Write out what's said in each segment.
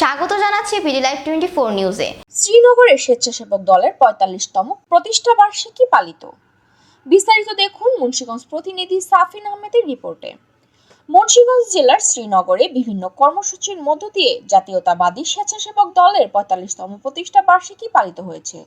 স্বাগত জানাচ্ছি BD live twenty four নিউজে। শ্রীনগরের স্বেচ্ছাসেবক দলের পঁয়তাল্লিশতম প্রতিষ্ঠা বার্ষিকী পালিত। বিস্তারিত দেখুন মুন্সীগঞ্জ প্রতিনিধি সাফিন আহমেদের রিপোর্টে। মুন্সীগঞ্জ জেলার শ্রীনগরে বিভিন্ন কর্মসূচির মধ্য দিয়ে জাতীয়তাবাদী স্বেচ্ছাসেবক দলের পঁয়তাল্লিশতম প্রতিষ্ঠা বার্ষিকী পালিত হয়েছে।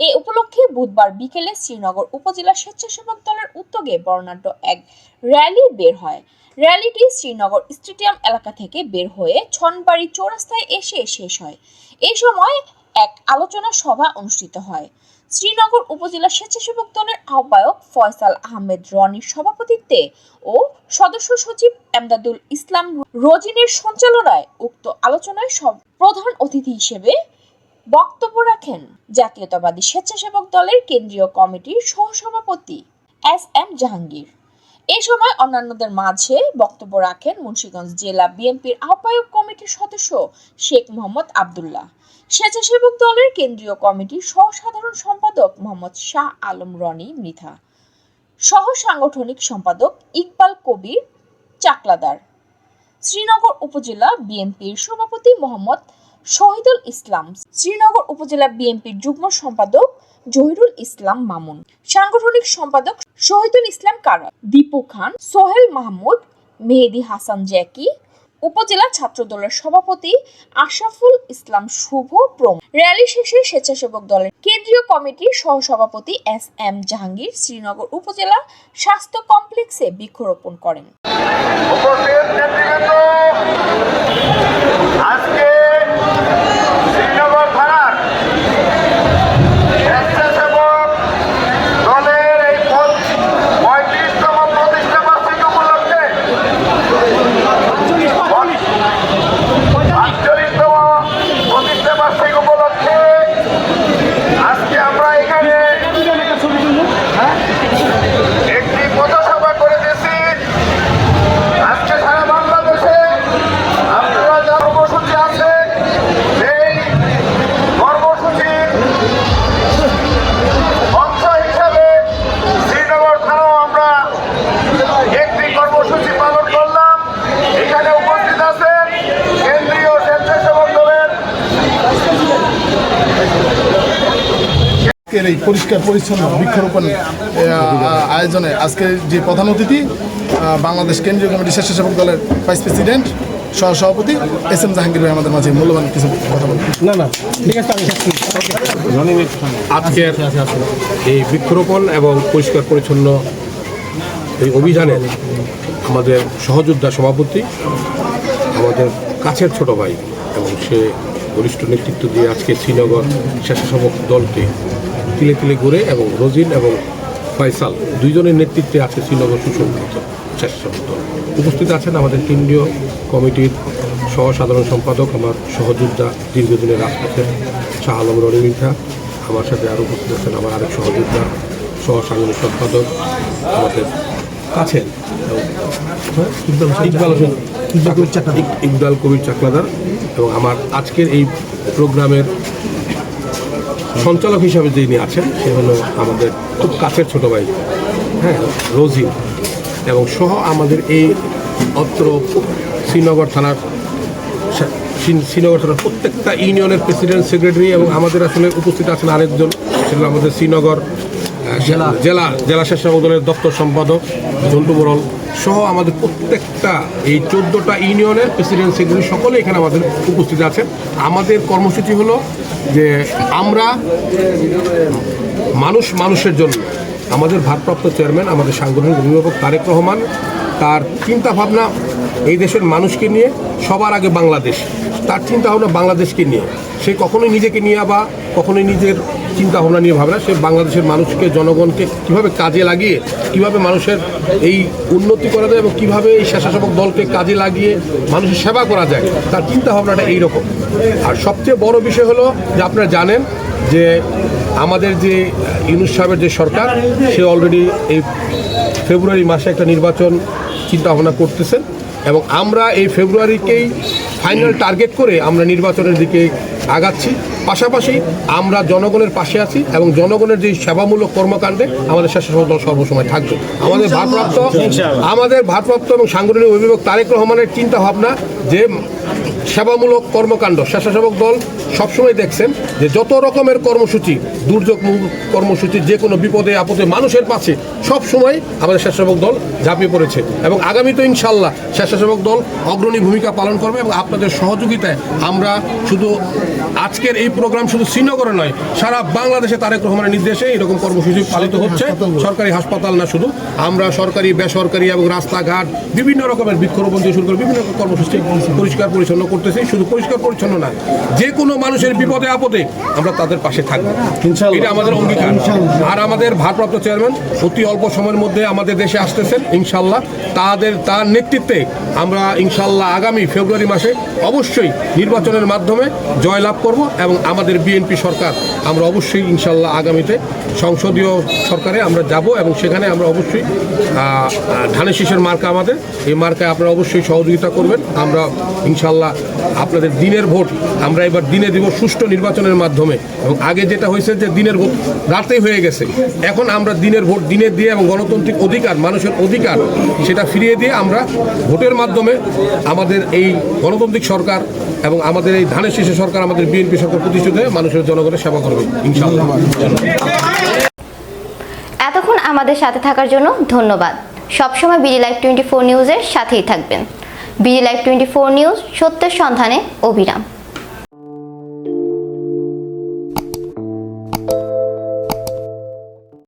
এ উপলক্ষে বুধবার বিকেলে শ্রীনগর উপজেলা স্বেচ্ছাসেবক দলের উদ্যোগে বর্ণাঢ্য এক র্যালি বের হয়। র্যালিটি শ্রীনগর স্টেডিয়াম এলাকা থেকে বের হয়ে ছনবাড়ি চৌরাস্তায় এসে শেষ হয়। এই সময় এক আলোচনা সভা অনুষ্ঠিত হয়। শ্রীনগর উপজেলা স্বেচ্ছাসেবক দলের আহ্বায়ক ফয়সাল আহমেদ রনির সভাপতিত্বে ও সদস্য সচিব এমদাদুল ইসলাম রোজিনের সঞ্চালনায় উক্ত আলোচনায় সব- প্রধান অতিথি হিসেবে বক্তব্য রাখেন জাতীয়তাবাদী স্বেচ্ছাসেবক দলের কেন্দ্রীয় কমিটির সহসভাপতি এস এম জাহাঙ্গীর। এ সময় অন্যান্যদের মাঝে বক্তব্য রাখেন মুন্সিগঞ্জ জেলা বিএনপির আহ্বায়ক কমিটির সদস্য শেখ মোহাম্মদ আবদুল্লাহ। স্বেচ্ছাসেবক দলের কেন্দ্রীয় কমিটির সহ সাধারণ সম্পাদক মোহাম্মদ শাহ আলম রনি মৃধা। সহ সাংগঠনিক সম্পাদক ইকবাল কবির চাকলাদার। শ্রীনগর উপজেলা বিএনপির সভাপতি মোহাম্মদ শহীদুল ইসলাম, শ্রীনগর উপজেলা বিএনপির যুগ্ম সম্পাদক জহিরুল ইসলাম মামুন, সাংগঠনিক সম্পাদক শহীদুল ইসলাম কারা, দীপু খান, সোহেল মাহমুদ, মেহেদি হাসান জ্যাকি, উপজেলা ছাত্র দলের সভাপতি আশরাফুল ইসলাম শুভ প্রম র্যালি শেষে স্বেচ্ছাসেবক দলের কেন্দ্রীয় কমিটির সহসভাপতি এস এম জাহাঙ্গীর শ্রীনগর উপজেলা স্বাস্থ্য কমপ্লেক্সে বৃক্ষরোপণ করেন। আজকে আজকের এই পরিষ্কার পরিচ্ছন্ন বৃক্ষরোপণ আয়োজনে আজকে যে প্রধান অতিথি বাংলাদেশ কেন্দ্রীয় কমিটি স্বেচ্ছাসেবক দলের ভাইস প্রেসিডেন্ট সহ সভাপতি এস এম জাহাঙ্গীর ভাই আমাদের মাঝে মূল্যবান কিছু কথা বলবেন না না ঠিক আছে আমি আজকের এই বৃক্ষরোপণ এবং পরিষ্কার পরিচ্ছন্ন এই অভিযানের আমাদের সহযোদ্ধা সভাপতি আমাদের কাছের ছোট ভাই এবং সে বরিষ্ঠ নেতৃত্ব দিয়ে আজকে শ্রীনগর স্বেচ্ছাসেবক দলকে তিলে তিলে গড়ে এবং রোজিন এবং ফয়সাল দুইজনের নেতৃত্বে আছে শ্রীনগর সুসংগঠিত স্বেচ্ছাসেবক উপস্থিত আছেন আমাদের কেন্দ্রীয় কমিটির সহ সাধারণ সম্পাদক আমার সহযোদ্ধা দীর্ঘদিনের রাজপথের শাহ আলম রণিমিঠা আমার সাথে আরও উপস্থিত আছেন আমার আরেক সহযোদ্ধা সহ সাংগঠনিক সম্পাদক আমাদের হ্যাঁ, ইকবাল ইকবাল কবির চাকলাদার এবং আমার আজকের এই প্রোগ্রামের সঞ্চালক হিসাবে যিনি আছেন সে হলো আমাদের খুব কাছের ছোট ভাই হ্যাঁ রোজিন এবং সহ আমাদের এই অত্র শ্রীনগর থানার শ্রীনগর থানার প্রত্যেকটা ইউনিয়নের প্রেসিডেন্ট সেক্রেটারি এবং আমাদের আসলে উপস্থিত আছেন আরেকজন সেটা হলো আমাদের শ্রীনগর জেলা। জেলা জেলা স্বেচ্ছাসেবক দলের দপ্তর সম্পাদক। জন্টু সহ আমাদের প্রত্যেকটা এই চোদ্দোটা ইউনিয়নের প্রেসিডেন্ট সকলে এখানে আমাদের উপস্থিত আছেন। আমাদের কর্মসূচি হলো যে আমরা মানুষ মানুষের জন্য, আমাদের ভারপ্রাপ্ত চেয়ারম্যান আমাদের সাংগঠনিক অভিভাবক তারেক রহমান, তার চিন্তা ভাবনা এই দেশের মানুষকে নিয়ে, সবার আগে বাংলাদেশ, তার চিন্তা ভাবনা বাংলাদেশকে নিয়ে। সে কখনোই নিজেকে নিয়ে বা কখনোই নিজের চিন্তা ভাবনা নিয়ে ভাবে না সে বাংলাদেশের মানুষকে, জনগণকে কীভাবে কাজে লাগিয়ে, কীভাবে মানুষের এই উন্নতি করা যায় এবং কীভাবে এই স্বেচ্ছাসেবক দলকে কাজে লাগিয়ে মানুষের সেবা করা যায়, তার চিন্তা ভাবনাটা এইরকম। আর সবচেয়ে বড় বিষয় হলো যে আপনারা জানেন যে আমাদের যে ইউনুস সাহেবের যে সরকার, সে অলরেডি এই ফেব্রুয়ারি মাসে একটা নির্বাচন চিন্তা ভাবনা করতেছেন এবং আমরা এই ফেব্রুয়ারিকেই ফাইনাল টার্গেট করে আমরা নির্বাচনের দিকে আগাচ্ছি। পাশাপাশি আমরা জনগণের পাশে আছি এবং জনগণের যে সেবামূলক কর্মকাণ্ডে আমাদের স্বেচ্ছাসেবক দল সর্বসময় থাকবে। আমাদের ভারপ্রাপ্ত আমাদের ভারপ্রাপ্ত এবং সাংগঠনিক অভিভাবক তারেক রহমানের চিন্তা ভাবনা যে সেবামূলক কর্মকাণ্ড স্বেচ্ছাসেবক দল সবসময় দেখছেন যে যত রকমের কর্মসূচি দুর্যোগ কর্মসূচি যে কোনো বিপদে আপদে মানুষের পাশে সবসময় আমাদের স্বেচ্ছাসেবক দল ঝাঁপিয়ে পড়েছে। এবং আগামী তো ইনশাল্লাহ স্বেচ্ছাসেবক দল অগ্রণী ভূমিকা পালন করবে এবং আপনাদের সহযোগিতায় আমরা শুধু আজকের এই প্রোগ্রাম শুধু শ্রীনগরে নয় সারা বাংলাদেশে তারেক রহমানের নির্দেশে এরকম কর্মসূচি পালিত হচ্ছে। সরকারি হাসপাতাল না শুধু আমরা সরকারি বেসরকারি এবং রাস্তাঘাট বিভিন্ন রকমের বৃক্ষরোপণ থেকে শুরু করে বিভিন্ন রকম কর্মসূচি পরিষ্কার পরিচ্ছন্ন করতেছি। শুধু পরিষ্কার পরিচ্ছন্ন না যে কোনো মানুষের বিপদে আপদে আমরা তাদের পাশে থাকব। এটা আমাদের অঙ্গীকার। আর আমাদের ভারপ্রাপ্ত চেয়ারম্যান অতি অল্প সময়ের মধ্যে আমাদের দেশে আসতেছেন ইনশাল্লাহ। তাদের তার নেতৃত্বে আমরা ইনশাল্লাহ আগামী ফেব্রুয়ারি মাসে অবশ্যই নির্বাচনের মাধ্যমে জয়লাভ করব এবং আমাদের বিএনপি সরকার, আমরা অবশ্যই ইনশাল্লাহ আগামীতে সংসদীয় সরকারে আমরা যাব এবং সেখানে আমরা অবশ্যই ধানের শীষের মার্কা আমাদের। এই মার্কায় আপনারা অবশ্যই সহযোগিতা করবেন। আমরা ইনশাল্লাহ আপনাদের দিনের ভোট, আমরা এবার দিনে দিব সুষ্ঠু নির্বাচনের মাধ্যমে। এবং আগে যেটা হয়েছে যে দিনের ভোট রাতেই হয়ে গেছে। এখন আমরা দিনের ভোট দিনে দিয়ে এবং গণতান্ত্রিক অধিকার, মানুষের অধিকার, সেটা ফিরিয়ে দিয়ে আমরা ভোটের মাধ্যমে আমাদের এই গণতান্ত্রিক সরকার এবং আমাদের এই ধানের শীষে সরকার আমাদের বিএনপি সরকার প্রতিষ্ঠিত হয়ে মানুষের জনগণের সেবা করবে এতক্ষণ আমাদের সাথে থাকার জন্য ধন্যবাদ। সবসময় বিডি লাইভ টোয়েন্টি ফোর নিউজের সাথেই থাকবেন। BD live twenty four news সত্যের সন্ধানে অবিরাম